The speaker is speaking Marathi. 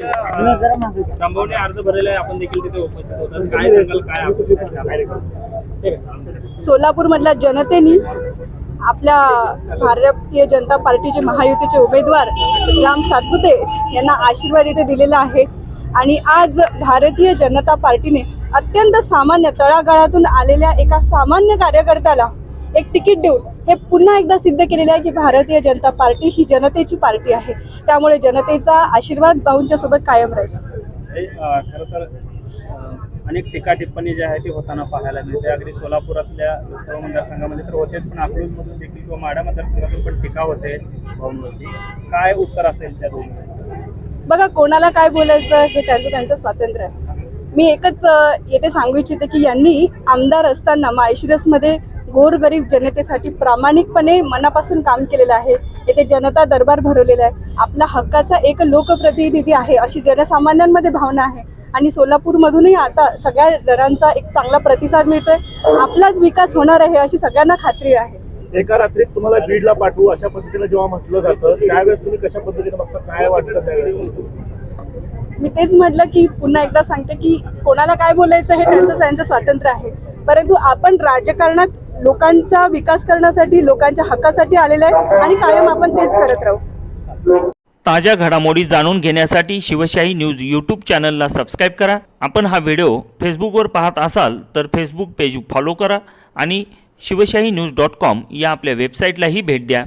संभवने अर्ज भरलेला आहे. आपण देखील तिथे उपस्थित होतात काय सांगाल काय आपण सोलापूरमधल्या जनतेने आपल्या भारतीय जनता पार्टीचे महायुतीचे उमेदवार राम सातपुते यांना आशीर्वाद इथे दिलेला आहे. आणि आज भारतीय जनता पार्टीने अत्यंत सामान्य तळागाळातून आलेल्या एका सामान्य कार्यकर्त्याला एक तिकीट देऊन हे पुन्हा एकदा सिद्ध केलेलं आहे की भारतीय जनता पार्टी ही जनतेची पार्टी आहे. त्यामुळे जनतेचा आशीर्वाद भाऊंच्या सोबत कायम राहील. खरं तर अनेक टीका टिप्पणी जी आहे ती होताना पाहायला मिळते. अगदी सोलापुरातल्या लोकसभा मतदारसंघामध्ये तर होतेच पण अकलूजमधून देखील किंवा माढा मतदारसंघातून पण टीका होते भाऊंवरती. काय उत्तर असेल त्या दोन्ही बघा कोणाला काय बोलायचं हे त्यांचं त्यांचं स्वातंत्र्य आहे. मी एकच येथे सांगू इच्छिते की यांनी आमदार असताना माळशिरसमध्ये गोरगरीब जनतेसाठी प्रामाणिकपणे मनापासून काम केलेलं आहे. येथे जनता दरबार भरवलेला आहे. आपला हक्काचा एक लोकप्रतिनिधी आहे अशी जनसामान्यांमध्ये भावना आहे. आणि सोलापूरमधूनही आता सगळ्या जणांचा एक चांगला प्रतिसाद मिळतोय. आपलाच विकास होणार आहे अशी सगळ्यांना खात्री आहे. एका रात्रीत तुम्हाला बीडला पाठवू अशा पद्धतीने जेव्हा म्हटलं जातं त्यावेळेस तुम्ही कशा पद्धतीने बघता? काय वाटतं त्यावेळेस? मी तेच म्हटलं की पुन्हा एकदा सांगते की कोणाला काय बोलायचं हे त्यांचं त्यांचं स्वातंत्र्य आहे. परंतु आपण राजकारणात लोकांचा विकास करण्यासाठी लोकांच्या हक्कासाठी आलेलं आहे आणि कायम आपण तेच करत राहू. ताज्या घडामोडी जाणून घेण्यासाठी शिवशाही न्यूज यूट्यूब चॅनलला सबस्क्राईब करा. आपण हा व्हिडिओ फेसबुकवर पाहत असाल तर फेसबुक पेज फॉलो करा आणि शिवशाही न्यूज डॉट कॉम या आपल्या वेबसाईटलाही भेट द्या.